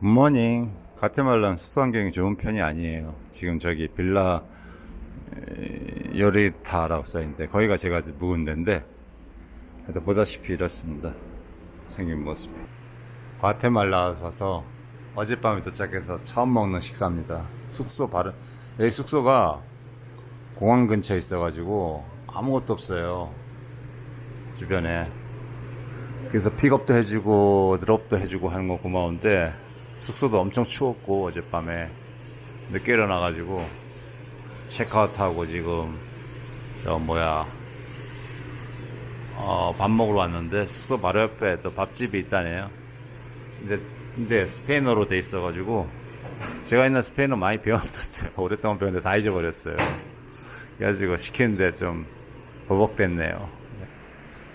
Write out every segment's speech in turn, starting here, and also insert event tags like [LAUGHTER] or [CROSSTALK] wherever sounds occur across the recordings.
굿모닝. 가테말란 수도 환경이 좋은 편이 아니에요. 지금 저기 빌라 에, 요리타라고 써있는데 거기가 제가 묵은 데인데 보다시피 이렇습니다. 생긴 모습. 과테말라 와서 어젯밤에 도착해서 처음 먹는 식사입니다. 숙소 바로 여기 숙소가 공항 근처에 있어가지고 아무것도 없어요. 주변에. 그래서 픽업도 해주고 드롭도 해주고 하는 거 고마운데 숙소도 엄청 추웠고 어젯밤에 늦게 일어나가지고 체크아웃하고 지금 저 뭐야 어, 밥 먹으러 왔는데 숙소 바로 옆에 또 밥집이 있다네요. 근데 근데 스페인어로 돼 있어가지고 제가 있는 스페인어 많이 배웠는데 [LAUGHS] 오랫동안 배웠는데 다 잊어버렸어요. 그래가지고 시키는데 좀 버벅댔네요.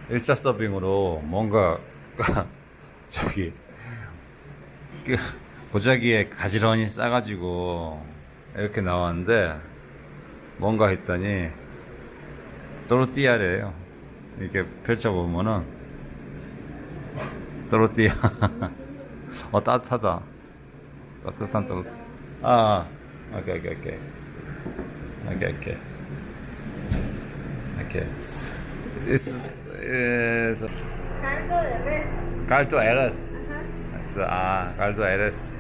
1차 서빙으로 뭔가 [LAUGHS] 저기 그 보자기에 가지런히 싸가지고 이렇게 나왔는데 뭔가 했더니 또르띠아래요. 이렇게 펼쳐보면은 또르띠아 [LAUGHS] 어 따뜻하다 따뜻한 또르 아 오케이 오케이 오케이 오케이 오케이 오케이 It's, it's Caldo de res. caldo. Ajá. caldo eres.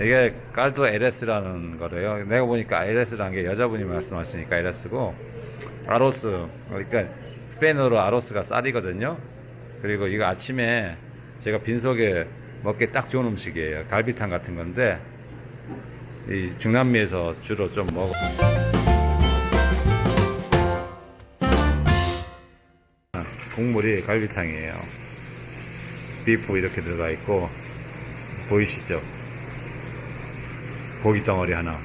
이게 caldo eres라는 거래요. 내가 보니까 eres라는 게 여자분이 말씀하시니까 eres고, 아로스. 그러니까 스페인어로 아로스가 쌀이거든요. 그리고 이거 아침에 제가 빈속에 먹기 딱 좋은 음식이에요. 갈비탕 같은 건데, 이 중남미에서 주로 좀 먹어. 국물이 갈비탕이에요. 비프 이렇게 들어가 있고 보이시죠? 고기 덩어리 하나.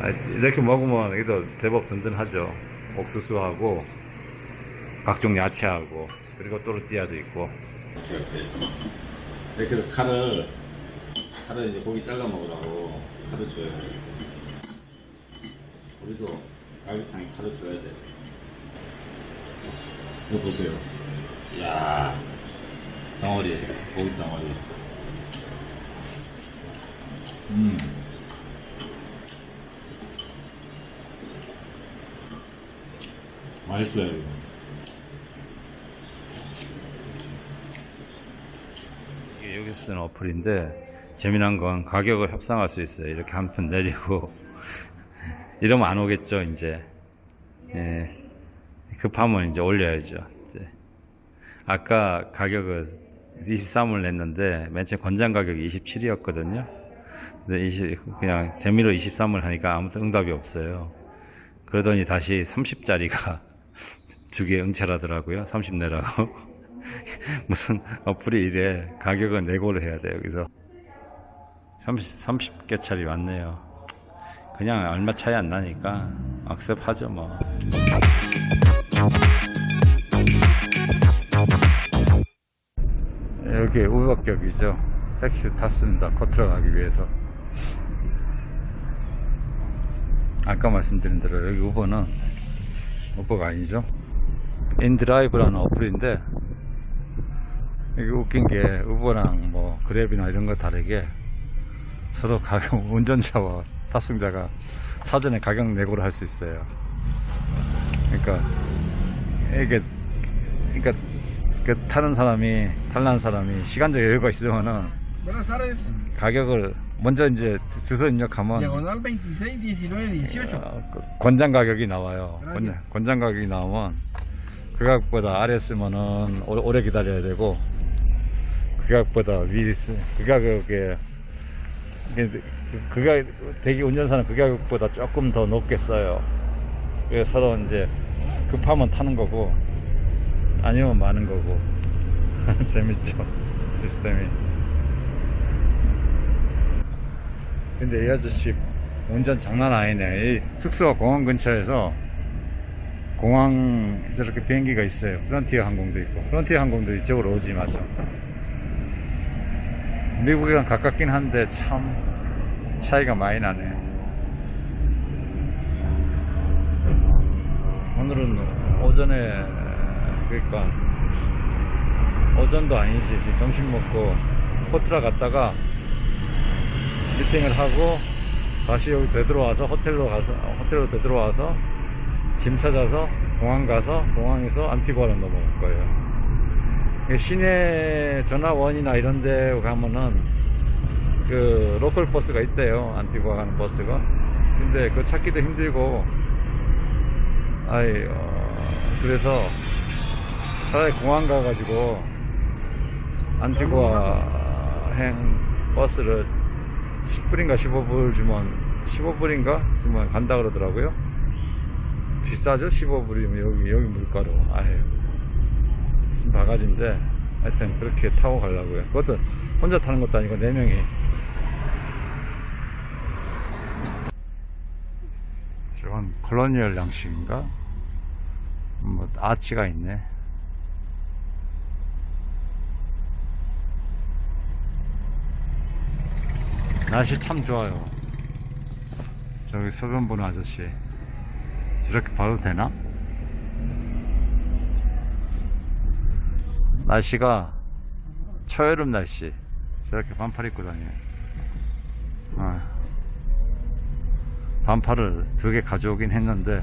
아, 이렇게 먹으면 이도 제법 든든하죠. 옥수수하고 각종 야채하고 그리고 또르띠아도 있고. 이렇게 이렇게 이렇게 해서 칼을 칼을 이제 고기 잘라 먹으라고 칼을 줘요. 이렇게. 우리도 갈비탕에 칼을 줘야 돼. 이거 보세요. 이야, 덩어리, 고기 덩어리. 음. 맛있어요, 이거. 이게 여기서 쓰는 어플인데, 재미난 건 가격을 협상할 수 있어요. 이렇게 한 푼 내리고. [LAUGHS] 이러면 안 오겠죠, 이제. 예. 급하면 이제 올려야죠. 이제. 아까 가격을 23을 냈는데 맨 처음 권장 가격이 27이었거든요. 근데 20, 그냥 재미로 23을 하니까 아무튼 응답이 없어요. 그러더니 다시 30짜리가 [LAUGHS] 두 개 응찰하더라고요. 30 내라고. [LAUGHS] 무슨 어플이 이래 가격은 내고를 해야 돼요. 여기서 30, 30개짜리 왔네요. 그냥 얼마 차이 안 나니까 악습하죠 뭐. 여기 우박역이죠. 택시 탔습니다. 코트로 가기 위해서. 아까 말씀드린 대로 여기 우버는 우버가 아니죠. 인드라이브라는 어플인데 이게 웃긴 게 우버랑 뭐 그랩이나 이런 거 다르게 서로 가격 [LAUGHS] 운전자와 탑승자가 사전에 가격 내고를 할 수 있어요. 그러니까 이게 그러니까 그 타는 사람이 탈라는 사람이 시간적 여유가 있으면은 Buenas tardes. 가격을 먼저 이제 주소 입력하면 Diagonal 26, 19, 18. 어, 그 권장 가격이 나와요. 권장, Gracias. 권장 가격이 나오면 그 가격보다 아래 쓰면은 오래, 오래 기다려야 되고 그 가격보다 위 쓰, 그 가격에 그, 그 가격 대기 운전사는 그 가격보다 조금 더 높게 써요. 그래서 서로 이제 급하면 타는 거고 아니면 마는 거고 [LAUGHS] 재밌죠 시스템이. 근데 이 아저씨 운전 장난 아니네. 이 숙소가 공항 근처에서 공항 저렇게 비행기가 있어요. 프론티어 항공도 있고. 프론티어 항공도 이쪽으로 오지 맞아. 미국이랑 가깝긴 한데 참 차이가 많이 나네. 오늘은 오전에 그러니까 오전도 아니지. 점심 먹고 호트라 갔다가 미팅을 하고 다시 여기 되돌아와서 호텔로 가서 어, 호텔로 되돌아와서 짐 찾아서 공항 가서 공항에서 안티구아로 넘어갈 거예요. 시내 전화원이나 이런 데 가면은 그 로컬 버스가 있대요. 안티구아 가는 버스가. 근데 그거 찾기도 힘들고 아이 어, 그래서 차라리 공항 가가지고 안티구아 행 버스를 10불인가 15불 주면 15불인가 주면 간다 그러더라고요. 비싸죠? 15불이면 여기 여기 물가로. 아유 무슨 바가지인데 하여튼 그렇게 타고 가려고요. 그것도 혼자 타는 것도 아니고 4명이. 저건 콜로니얼 양식인가? 뭐 아치가 있네. 날씨 참 좋아요. 저기 서변 보는 아저씨. 저렇게 봐도 되나? 날씨가 초여름 날씨. 저렇게 반팔 입고 다녀요. 어. 반팔을 두 개 가져오긴 했는데,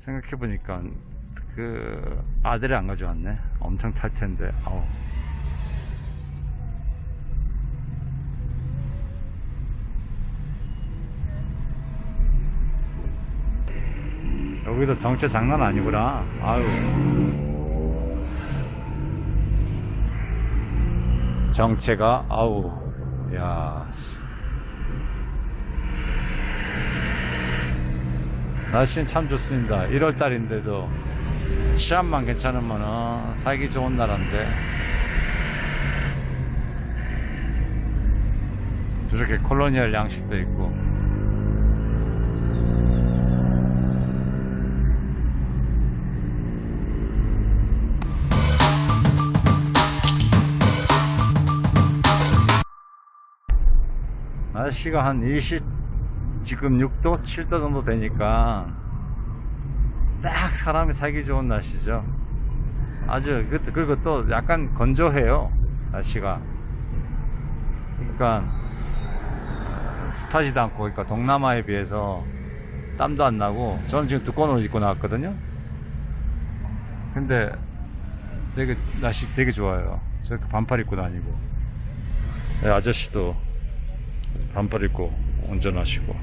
생각해보니까, 그, 아들이 안 가져왔네. 엄청 탈 텐데, 아우. 여기도 정체 장난 아니구나. 아유. 정체가, 아우. 야. 씨. 날씨는 참 좋습니다. 1월달인데도 치안만 괜찮으면 살기 좋은 나라인데. 저렇게 콜로니얼 양식도 있고. 날씨가 한 20, 지금 6도, 7도 정도 되니까 딱 사람이 살기 좋은 날씨죠. 아주, 그- 그리고 또 약간 건조해요. 날씨가. 그러니까 습하지도 않고, 그러니까 동남아에 비해서 땀도 안 나고, 저는 지금 두꺼운 옷 입고 나왔거든요. 근데 되게, 날씨 되게 좋아요. 저렇게 반팔 입고 다니고. 네, 아저씨도 반팔 입고 운전하시고.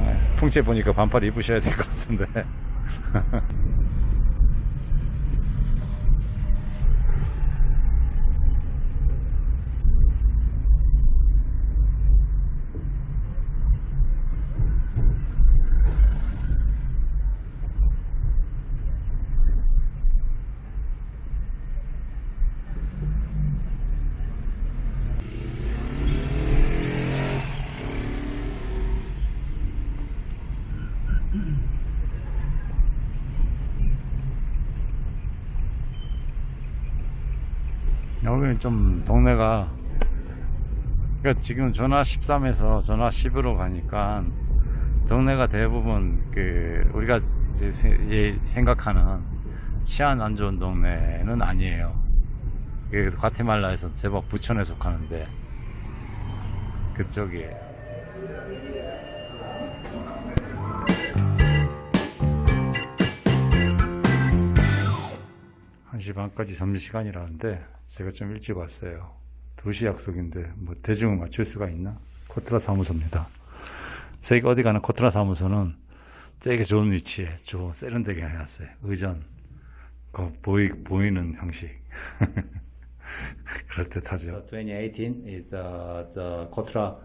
네, 풍채 보니까 반팔 입으셔야 될 것 같은데 [LAUGHS] 여기는 좀 동네가 그러니까 지금 전화 13에서 전화 10으로 가니까 동네가 대부분 그 우리가 예, 생각하는 치안 안 좋은 동네는 아니에요. 그 과테말라에서 제법 부천에 속하는데 그쪽이에요. 1시 반까지 점심시간이라는데 제가 좀 일찍 왔어요. 2시 약속인데 뭐 대중을 맞출 수가 있나? 코트라 사무소입니다. 세계 어디 가는 코트라 사무소는 되게 좋은 위치에 좀 세련되게 해놨어요. 의전 그 보이, 보이는 형식 [LAUGHS] 그럴듯하죠. 2018 is the, the Cotra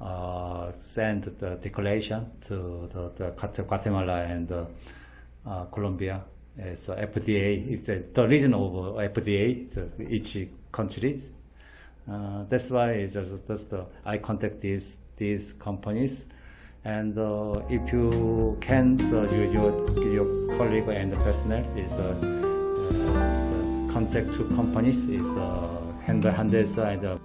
uh, sent the declaration to the, the Guate- Guatemala and uh, Colombia. Uh, FDA. is uh, the region of FDA. So each country. Uh, that's why it's just, just uh, I contact these these companies, and uh, if you can, so your your your colleague and the personnel is uh, uh, contact two companies is uh, Hyundai and uh,